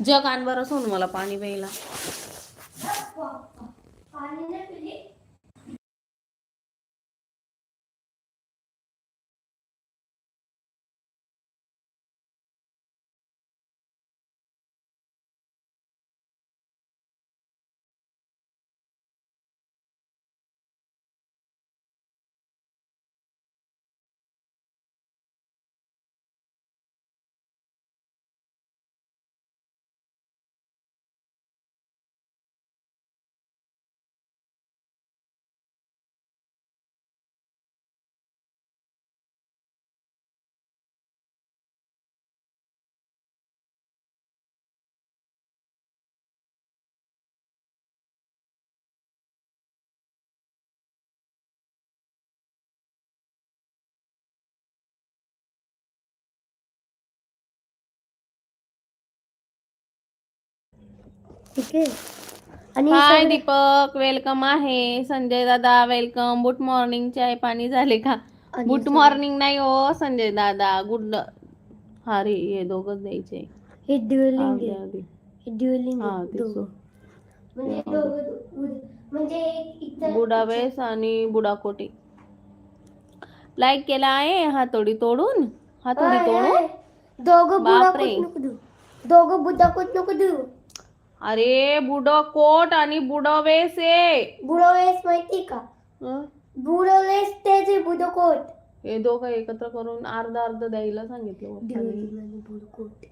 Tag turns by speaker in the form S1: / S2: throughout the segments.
S1: जग आण असून मला पाणी प्यायला.
S2: ठीक आहे आणि
S1: हाय
S2: सगळे-
S1: दीपक वेलकम आहे. संजय दादा वेलकम. गुड मॉर्निंग चाय पाणी झाले का?
S2: आणि
S1: गुड
S2: सगळे-
S1: मॉर्निंग नाही हो संजय दादा गुड हा रे हे दोघच द्यायचे.
S2: हे आहे. हे ड्युअलिंग
S1: हा,
S2: आहे
S1: ते
S2: दोघं.
S1: सो.
S2: म्हणजे दोघं उद- म्हणजे
S1: बुडावेस आणि बुडाकोटी. लाईक केला आहे हातोडी तोडून? हातोडी
S2: अय,
S1: तोडून?
S2: अय. दोघं
S1: बापरे.
S2: बुडाकोट नको देऊ. दोघं बुडाकोट नको देऊ.
S1: अरे बुडकोट आणि बुडवेस आहे
S2: बुडवलेस माहिती का?
S1: हं?
S2: बुडवलेस तेच आहे बुडकोट
S1: हे दोघं एकत्र करून अर्ध अर्ध द्यायला सांगितलं
S2: आणि बुडकोट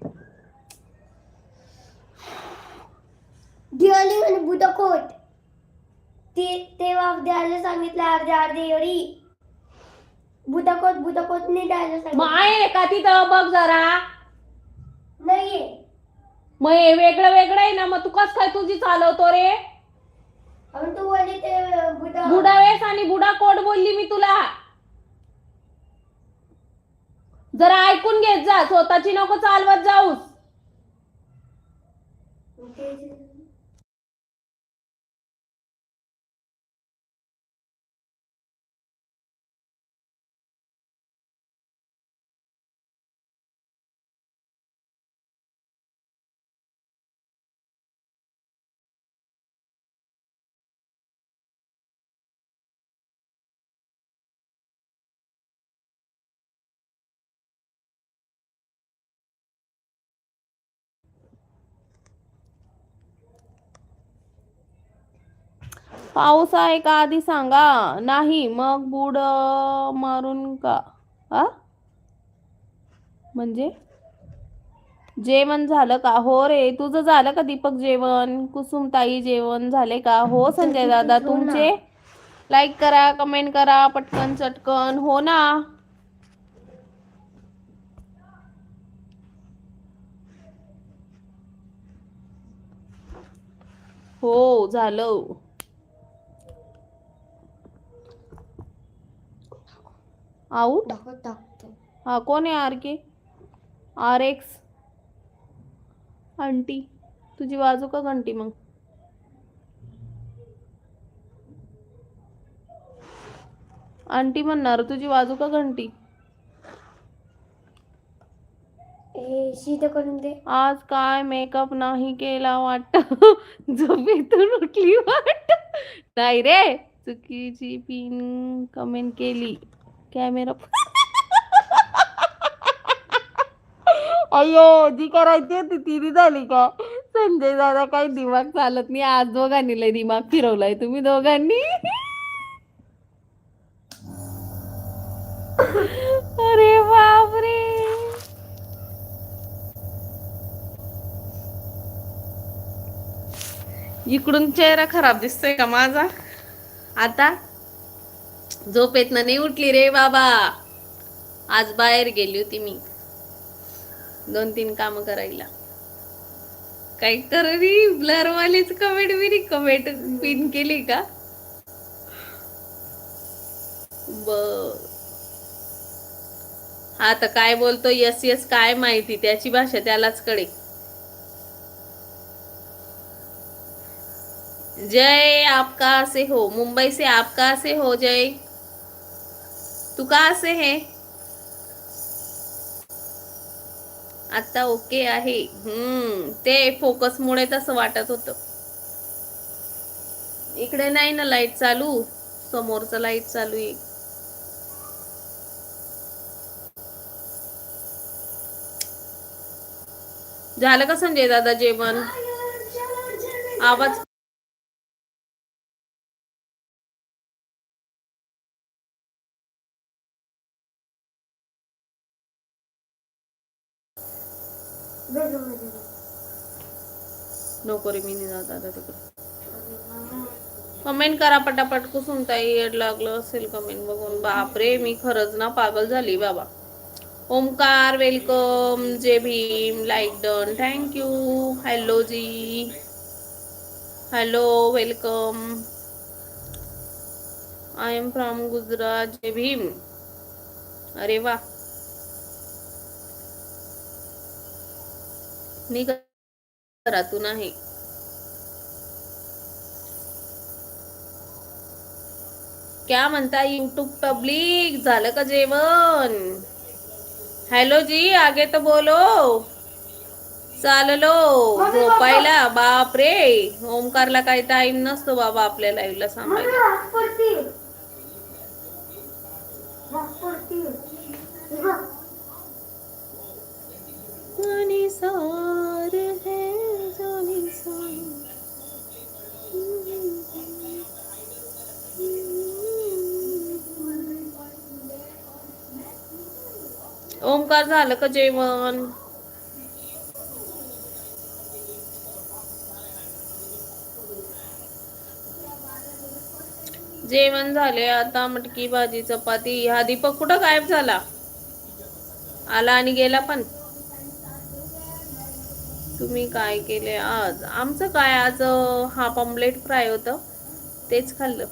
S2: ड्युअलिंग आणि बुडकोट ते तेव्हा द्यायला सांगितलं अर्धे अर्धे एवढी. बुडकोट बुडकोट नाही द्यायला
S1: मग
S2: सांगितलं.
S1: आहे का तिथं बघ जरा.
S2: नाहीये.
S1: मग हे वेगळं वेगळं आहे ना मग तू कस काय तुझी चालवतो रे?
S2: आणि तू बोलली ते बुडा.
S1: बुडावेस आणि बुडा कोट बोलली मी तुला. जरा ऐकून घेत जा स्वतःची नको चालवत जाऊस. पाऊस आहे का आधी सांगा. नाही मग बुड मारून का? हा म्हणजे? जेवण झालं का? हो रे तुझं झालं का दीपक जेवण? कुसुमताई जेवण झाले का? हो संजय दादा तुमचे? लाईक करा कमेंट करा पटकन चटकन. हो ना. हो झालं. आऊट
S2: टाकतो
S1: हा कोण आहे R K? R X aunty तुझी वाजू का घंटी मग। आंटी म्हणणार तुझी वाजू का घंटी।
S2: दे।
S1: आज काय मेकअप नाही केला वाटत? झोपेतून उठली वाट नाही रे चुकीची पिन कमेंट केली. कॅमेरा अयो जी करायची होती ती झाली का? संजय दादा काही दिमाग चालत नाही. आज दोघांनी लय दिमाग फिरवलाय. तुम्ही दोघांनी? अरे बापरे. इकडून चेहरा खराब दिसतोय का माझा? आता? झोपेतनं नाही उठली रे बाबा. आज बाहेर गेली होती मी. दोन तीन काम करायला. काय कर री ब्लर वालीच कमेंट बिरी कमेंट पिन केली का? बर. तर काय बोलतो? यस यस काय माहिती? त्याची भाषा त्यालाच कळे जय आपका असे से हो. मुंबई से आपका असे से हो जय. तू असे हे? आता ओके आहे. हम्म ते फोकस मुळे तसं वाटत होत. इकडे नाही ना लाइट चालू? समोरचं लाइट चालू आहे. झालं का संजय दादा जेवण? आवाज नको मी आता तिकडे. कमेंट करा पटापट कुसून ताई येड लागलं असेल कमेंट बघून. बापरे मी खरंच ना पागल झाली बाबा. Omkar welcome Jai Bhim like done thank you hello G. Hello welcome I am from Gujarat Jai Bhim. अरे वा मी घरातून आहे. क्या म्हणता यूट्यूब पब्लिक झालं का जेवण? हॅलो जी आगे तो बोलो. चाललो. झोपायला. बाप रे ओमकारला काही टाइम नसतो बाबा आपल्या लाईव्हला सांगायला. ओंकार झालं का जेवण? जेवण झाले आता मटकी भाजी चपाती. हा दीपक कुठं गायब झाला? आला आणि गेला पण. तुम्ही काय केले आज? आमचं काय आज हाफ ऑमलेट फ्राय होतं. तेच खाल्लं.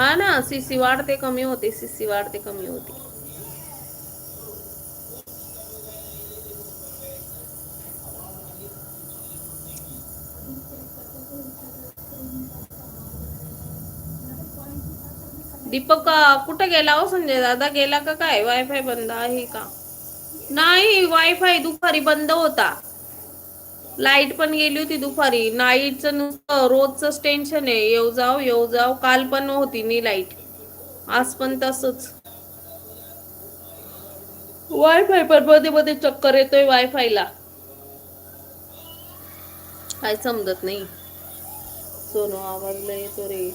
S1: हा ना सीसी वाढते कमी होते सीसी वाढते कमी होते. दीपक कुठं गेला हो संजय दादा? गेला का काय? वायफाय बंद आहे का? नाही वायफाय दुपारी बंद होता. लाइट पण गेली होती दुपारी. नाईटचं नुसतं रोजच टेन्शन आहे. येऊ जाऊ येऊ जाऊ. काल पण होती नी लाइट. आज पण तसंच. वायफाय पण मध्ये मध्ये चक्कर येतोय वायफायला काय समजत नाही. सोनू आवाजला येतो रे.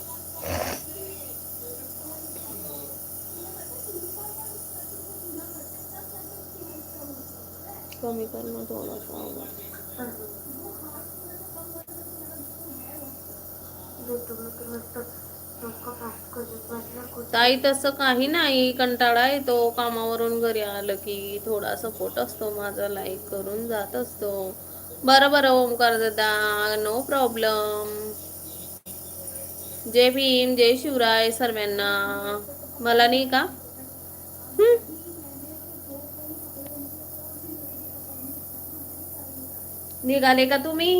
S1: कमी कर ना थोडासा आवाज. ताई तसं काही नाही कंटाळा येतो. कामावरून घरी आलं की थोडा सपोर्ट असतो माझा लाईक करून जात असतो. बरं बरं ओमकार दादा नो प्रॉब्लेम जय भीम जय शिवराय सर्वांना. मला नाही का? निघाले का तुम्ही?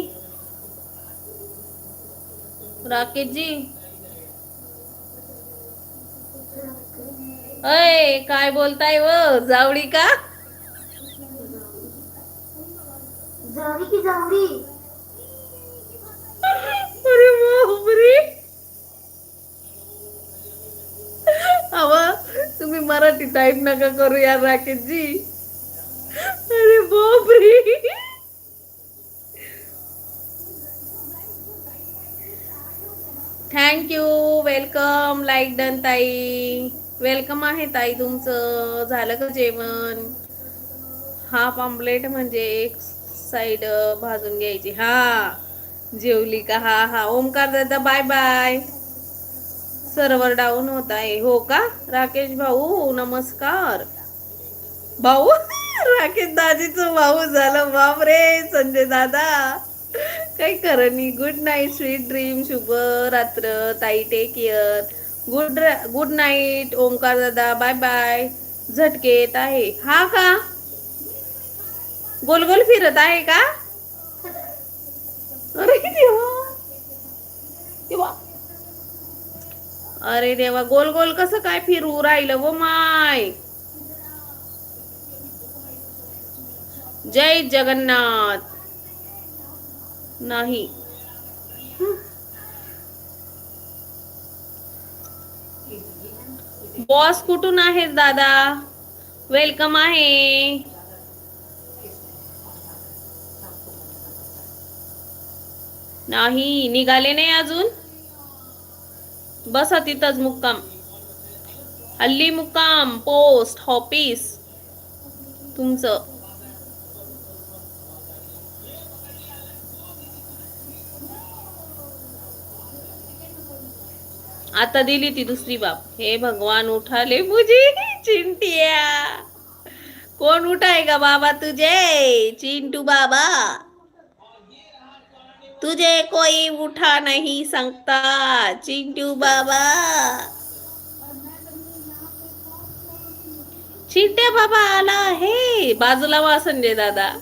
S1: राकेश जी. अय काय बोलताय व? जावडी का?
S2: जावी की जावडी
S1: अरे बापरे अवा तुम्ही मराठी टाईप नका करू यार राकेश जी. अरे बापरे. Thank you welcome like done ताई. वेलकम आहे ताई तुमचं. झालं का जेवण? हाफ ऑमलेट म्हणजे एक साईड भाजून घ्यायची. हा. जेवली का? हा हा. ओमकार दादा बाय बाय सर्वर डाऊन होत आहे हो का? राकेश भाऊ नमस्कार. भाऊ? राकेश दाजीचं भाऊ झालं. बापरे संजय दादा. काही करणी नाही गुड नाईट स्वीट ड्रीम शुभ रात्र ताई take care good good night Omkar दादा बाय बाय झटके येत आहे. हा का? गोल गोल फिरत आहे का? अरे देवा. देवा. अरे देवा गोल गोल कसं काय फिरू राहिलं व माय? जय जगन्नाथ. नाही. बॉस कुठून आहेस दादा? वेलकम आहे. नाही निघाले नाही अजून? बसा तिथंच मुक्काम. हल्ली मुक्काम पोस्ट ऑफिस. तुमचं. आता दिली ती दुसरी बाप हे भगवान उठाले मुझे चिंटिया. कोण उठाएगा बाबा तुझे? चिंटू बाबा. तुझे कोई उठा नहीं सकता चिंटू बाबा. चिंट्या बाबा आला आहे. बाजूला वा संजय दादा.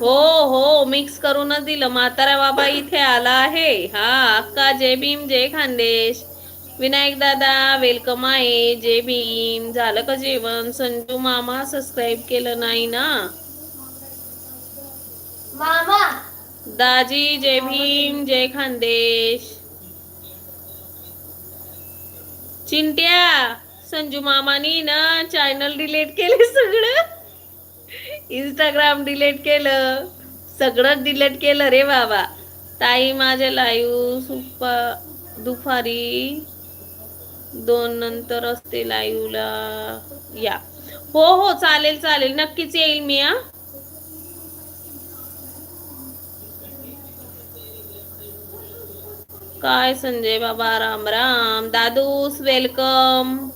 S1: हो हो मिक्स करूनच दिलं. म्हातारा बाबा इथे आला आहे. हा अक्का जय भीम जय खानदेश. विनायक दादा वेलकम आहे. जय भीम. झालं का जेवण? संजू मामा सबस्क्राईब केलं नाही ना?
S2: मामा.
S1: दाजी जय भीम जय खानदेश. चिंट्या संजू मामानी ना चॅनल डिलीट केले सगळं. इंस्टाग्राम डिलीट केलं. सगळं डिलीट केलं रे बाबा. ताई माझ्या लाईव्ह सुपा दुपारी दोन नंतर असते लाईव्हला या. हो हो चालेल चालेल. नक्कीच येईल मी हा. काय संजय बाबा? राम राम. दादूस वेलकम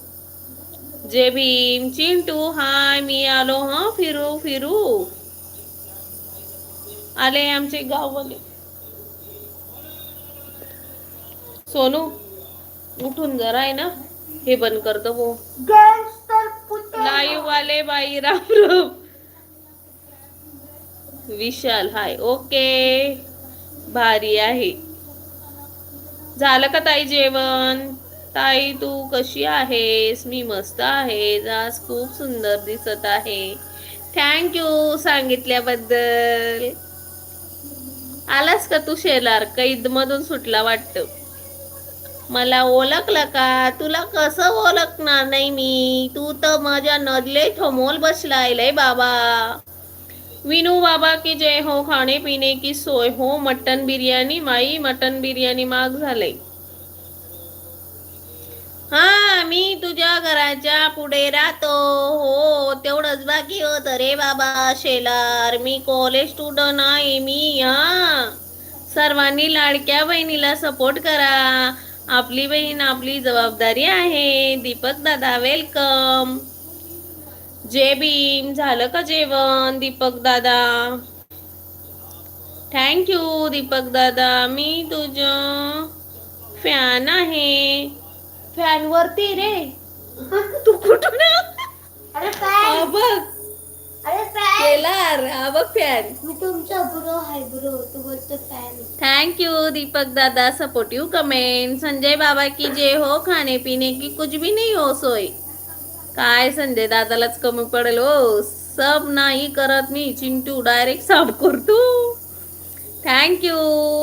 S1: जय भीम चिंटू हाय मी आलो हा फिरू फिरू. आले आमचे गाववाले. सोनू उठून जरा आहे ना? हे बंद करतो हो लाईव्ह वाले बाई Ram Ram. Vishal hi okay. भारी आहे. झालं का ताई जेवण? ताई तू कशी आहेस? मी मस्त आहे. आज खूप सुंदर दिसत आहे. थँक्यू सांगितल्याबद्दल. आलास का तू शेलार? कैदमधून सुटला वाटतं. मला ओळखलं का? तुला कसं ओळखणार नाही मी? तू तर माझ्या नदले थमोल बसलाय लय बाबा. विनू बाबा की जय हो खाणे पिणे की सोय हो मटन बिर्याणी माई मटन बिर्याणी माग झालंय. हा मी तुझ्या घराच्या पुढे राहतो. हो तेवढंच बाकी होत रे बाबा शेलार. मी कॉलेज स्टुडंट आहे मी हा. सर्वांनी लाडक्या बहिणीला सपोर्ट करा. आपली बहीण आपली जबाबदारी आहे. दीपक दादा वेलकम जे भीम झालं का जेवण दीपक दादा? थँक्यू दीपक दादा. मी तुझं फॅन आहे. फॅन वरती रे. तू कुठून?
S2: अरे
S1: हा
S2: फॅन
S1: बघ.
S2: अरे फॅन
S1: हा बघ फॅन
S2: मी तुमचा ब्रो आहे ब्रो. तू बोलतो फॅन
S1: थैंक दीपक दादा. सपोर्टिव कमेंट संजय बाबा की जय हो खाने पीने की कुछ भी नहीं हो सोय काय संजय दादालाच कमी पडेल हो. सब नाही करत मी. चिंटू डायरेक्ट साफ करतो. थँक्यू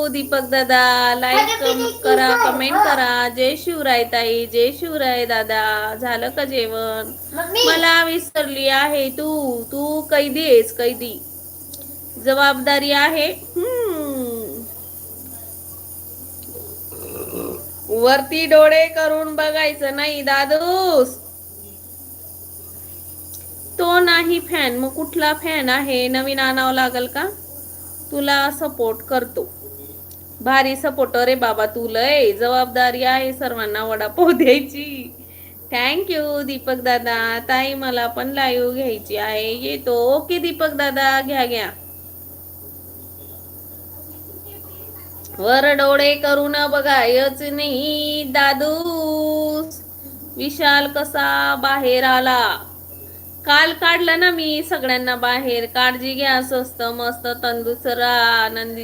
S1: दीपक दादा लाईक करा कमेंट करा. जय शिवराय ताई जय शिवराय दादा. झालं का जेवण? मला विसरली आहे तू. तू कैदी आहेस कैदी. जबाबदारी आहे. हम्म. वरती डोळे करून बघायचं नाही दादूस. तो नाही फॅन मग कुठला फॅन आहे? नवीन आणावं लागल का? तुला सपोर्ट करतो. भारी सपोर्ट रे बाबा तू लय जबाबदारी आहे सर्वांना वडापाव द्यायची. थँक्यू दीपक दादा. ताई मला पण लाईव्ह घ्यायची आहे. येतो. ओके दीपक दादा घ्या घ्या. वर डोळे करून बघायच नाही दादू विशाल कसा बाहेर आला? काल काढलं ना मी सगळ्यांना बाहेर. काळजी घ्या स्वस्त मस्त तंदुरुस्त आनंदी